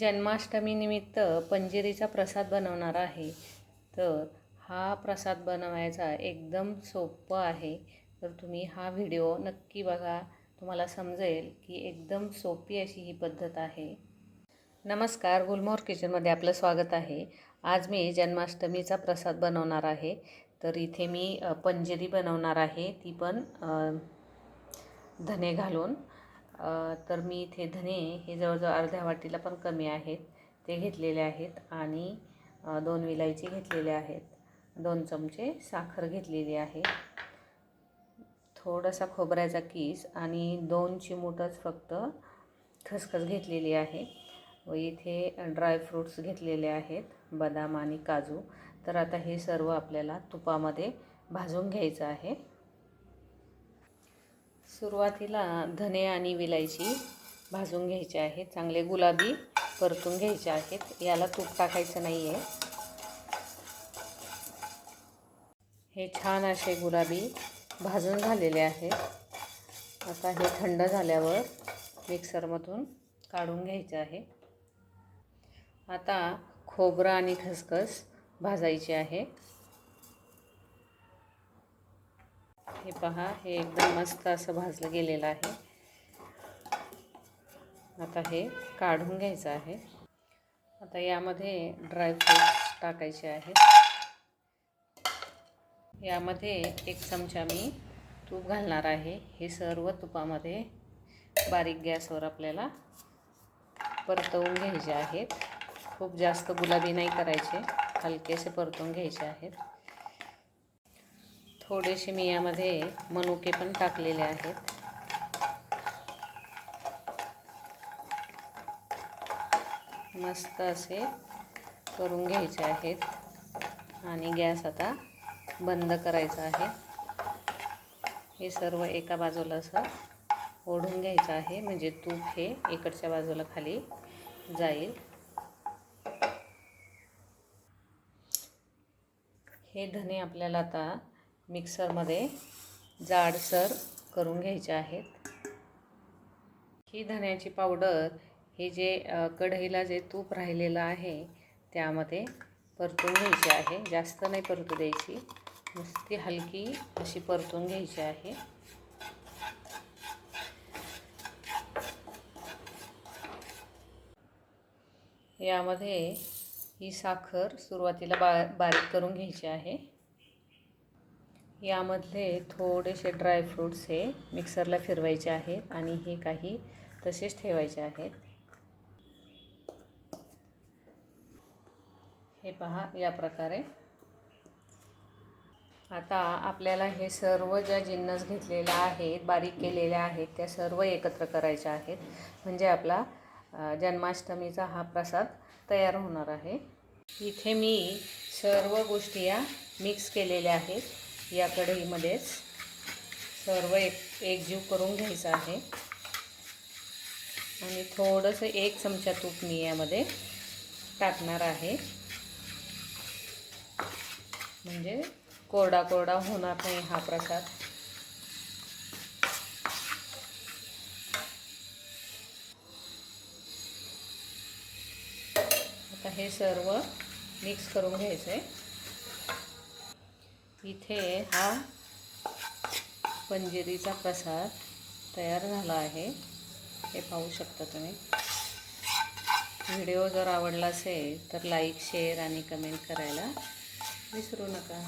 जन्माष्टमीनिमित्त पंजिरीचा प्रसाद बनवणार आहे. तर हा प्रसाद बनवायचा एकदम सोपं आहे. तर तुम्ही हा व्हिडिओ नक्की बघा. तुम्हाला समजेल की एकदम सोपी अशी ही पद्धत आहे. नमस्कार गुलमोहर किचनमध्ये आपलं स्वागत आहे. आज मी जन्माष्टमीचा प्रसाद बनवणार आहे. तर इथे मी पंजिरी बनवणार आहे. ती पण धने घालून. तर मी इथे धने हे जवळजवळ अर्ध्या वाटीला पण कमी आहेत. ते घेतलेले आहेत आणि दोन विलायची घेतलेले आहेत. दोन चमचे साखर घेतलेली आहे. थोडासा खोबऱ्याचा किस आणि दोन चिमूटच फक्त खसखस घेतलेली आहे. व इथे ड्रायफ्रूट्स घेतलेले आहेत बदाम आणि काजू. तर आता हे सर्व आपल्याला तुपामध्ये भाजून घ्यायचं आहे. सुरुवातीला धने आणि विलायची भाजून घ्यायचे आहेत. चांगले गुलाबी परतून घ्यायचे आहेत. याला तूप टाकायचं नाही आहे हे छान असे गुलाबी भाजून झालेले आहेत. आता हे थंड झाल्यावर मिक्सरमधून काढून घ्यायचं आहे. आता खोबरं आणि खसखस भाजायची आहे. हे पहा हे एकदम मस्त असं भाजलं गेलेलं आहे. आता हे काढून घ्यायचं आहे. आता यामध्ये ड्रायफ्रूट्स टाकायचे आहेत. यामध्ये एक चमचा मी तूप घालणार आहे. हे सर्व तुपामध्ये बारीक गॅसवर आपल्याला परतवून घ्यायचे आहेत. खूप जास्त गुलाबी नाही करायचे. हलकेसे परतून घ्यायचे आहेत. थोडेसे मी यामध्ये मनुके पण टाकलेले आहेत. मस्त असे करून घ्यायचे आहेत. आणि गॅस आता बंद करायचा आहे. हे सर्व एका बाजूला असं ओढून घ्यायचं आहे. म्हणजे तूप हे इकडच्या बाजूला खाली जाईल. हे धने आपल्याला आता मिक्सरमध्ये जाडसर करून घ्यायचे आहेत. ही धण्याची पावडर हे जे कढईला जे तूप राहिलेलं आहे त्यामध्ये परतून घ्यायची आहे. जास्त नाही परतू द्यायची. नुसती हलकी अशी परतून घ्यायची आहे. यामध्ये ही साखर सुरुवातीला बा बारीक करून घ्यायची आहे. यामधले थोडेसे ड्रायफ्रूट्स हे मिक्सरला फिरवायचे आहेत आणि हे काही तसेच ठेवायचे आहेत. हे पहा या प्रकारे. आता आपल्याला हे सर्व ज्या जिन्नस घेतलेल्या आहेत बारीक केलेल्या आहेत त्या सर्व एकत्र करायच्या आहेत. म्हणजे आपला जन्माष्टमीचा हा प्रसाद तयार होणार आहे. इथे मी सर्व गोष्टी या मिक्स केलेल्या आहेत. या कढईमध्येच सर्व एक एकजीव करून घ्यायचं आहे. आणि थोडंसं एक चमचा तूप मी यामध्ये टाकणार आहे. म्हणजे कोरडा कोरडा होणार नाही हा प्रसाद. आता हे सर्व मिक्स करून घ्यायचं आहे इथे हा पंजिरीचा प्रसाद तयार झाला आहे. हे पाहू शकता तुम्ही. व्हिडिओ जर आवडला असेल तर लाईक शेअर आणि कमेंट करायला विसरू नका.